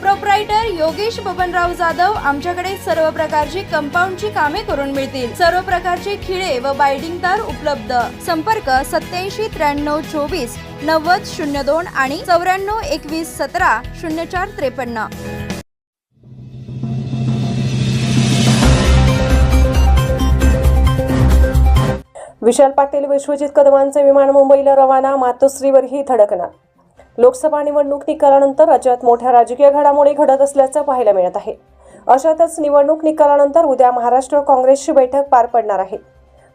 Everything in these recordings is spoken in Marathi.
प्रोप्रायटर योगेश बबनराव जाधव आमच्याकडे सर्व प्रकारची कंपाऊंडची कामे करून मिळतील. सर्व प्रकारचे खिळे व बायडिंग तार उपलब्ध. संपर्क सत्याऐंशी त्र्याण्णव चोवीस नव्वद शून्य दोन आणि चौऱ्याण्णव एकवीस सतरा शून्य चार त्रेपन्न. विशाल पाटील विश्वजित कदमांचे विमान मुंबईला रवाना मातोश्रीवरही धडकणार. लोकसभा निवडणूक निकालानंतर राज्यात मोठ्या राजकीय घडामोडी घडत असल्याचं पाहायला मिळत आहे. अशातच निवडणूक निकालानंतर उद्या महाराष्ट्र काँग्रेसची बैठक पार पडणार आहे.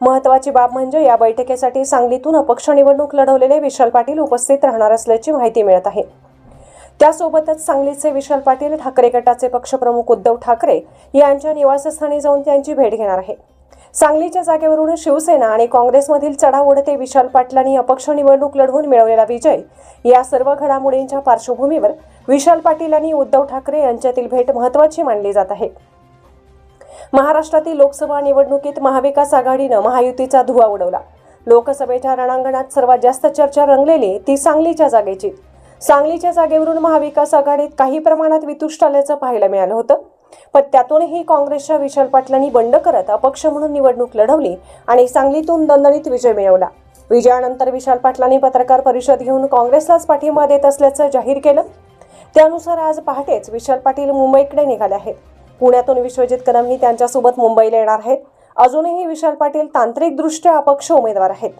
महत्वाची बाब म्हणजे या बैठकीसाठी सांगलीतून अपक्ष निवडणूक लढवलेले विशाल पाटील उपस्थित राहणार असल्याची माहिती मिळत आहे. त्यासोबतच सांगलीचे विशाल पाटील ठाकरे गटाचे पक्षप्रमुख उद्धव ठाकरे यांच्या निवासस्थानी जाऊन त्यांची भेट घेणार आहे. सांगलीच्या जागेवरून शिवसेना आणि काँग्रेसमधील चढाओढते विशाल पाटलांनी अपक्ष निवडणूक लढवून मिळवलेला विजय. या सर्व घडामोडींच्या पार्श्वभूमीवर विशाल पाटील आणि उद्धव ठाकरे यांच्यातील भेट महत्वाची मानली जात आहे. महाराष्ट्रातील लोकसभा निवडणुकीत महाविकास आघाडीनं महायुतीचा धुवा उडवला. लोकसभेच्या रणांगणात सर्वात जास्त चर्चा रंगलेली ती सांगलीच्या जागेची. सांगलीच्या जागेवरून महाविकास आघाडीत काही प्रमाणात वितुष्ट आल्याचं पाहायला मिळालं होतं. पण त्यातूनही काँग्रेसच्या विशाल पाटलांनी बंड करत अपक्ष म्हणून निवडणूक लढवली आणि सांगलीतून दणदणीत विजय मिळवला. विजयानंतर विशाल पाटलांनी पत्रकार परिषद घेऊन काँग्रेसलाच पाठिंबा देत असल्याचं जाहीर केलं. त्यानुसार आज पहाटेच विशाल पाटील मुंबईकडे निघाले आहेत. पुण्यातून विश्वजित कदमही त्यांच्यासोबत मुंबईला येणार आहेत. अजूनही विशाल पाटील तांत्रिकदृष्ट्या अपक्ष उमेदवार आहेत.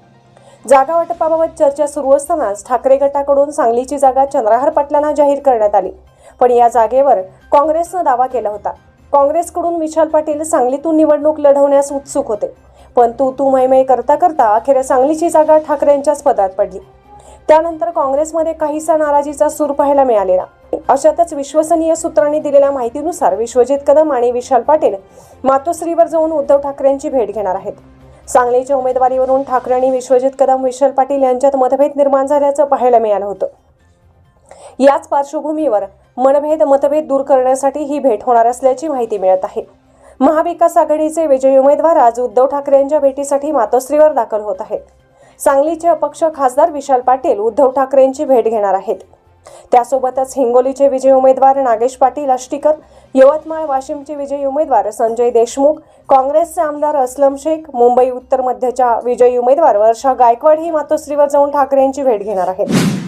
जागा वाटपाबाबत चर्चा सुरू असतानाच ठाकरे गटाकडून सांगलीची जागा चंद्रहार पाटलांना जाहीर करण्यात आली. पण या जागेवर काँग्रेसनं दावा केला होता. काँग्रेसकडून विशाल पाटील सांगलीतून निवडणूक लढवण्यास उत्सुक होते. पण तू तू मैमय करता करता अखेर सांगलीची जागा ठाकरेंच्याच पदात पडली. त्यानंतर काँग्रेसमध्ये काहीसा नाराजीचा सूर पाहायला मिळालेला. अशातच विश्वसनीय सूत्रांनी दिलेल्या माहितीनुसार विश्वजित कदम आणि विशाल पाटील मातोश्रीवर जाऊन उद्धव ठाकरेंची भेट घेणार आहेत. सांगलीच्या उमेदवारीवरून ठाकरे आणि विश्वजित कदम विशाल पाटील यांच्यात मतभेद निर्माण झाल्याचं पाहायला मिळालं होतं. याच पार्श्वभूमीवर मनभेद मतभेद दूर करण्यासाठी ही भेट होणार असल्याची माहिती मिळत आहे. महाविकास आघाडीचे विजयी उमेदवार आज उद्धव ठाकरे यांच्या भेटीसाठी मातोश्रीवर दाखल होत आहेत. सांगलीचे अपक्ष खासदार विशाल पाटील उद्धव ठाकरेंची भेट घेणार आहेत. त्यासोबतच हिंगोलीचे विजयी उमेदवार नागेश पाटील आष्टीकर यवतमाळ वाशिमचे विजयी उमेदवार संजय देशमुख काँग्रेसचे आमदार असलम शेख मुंबई उत्तर मध्यच्या विजयी उमेदवार वर्षा गायकवाड ही मातोश्रीवर जाऊन ठाकरे यांची भेट घेणार आहेत.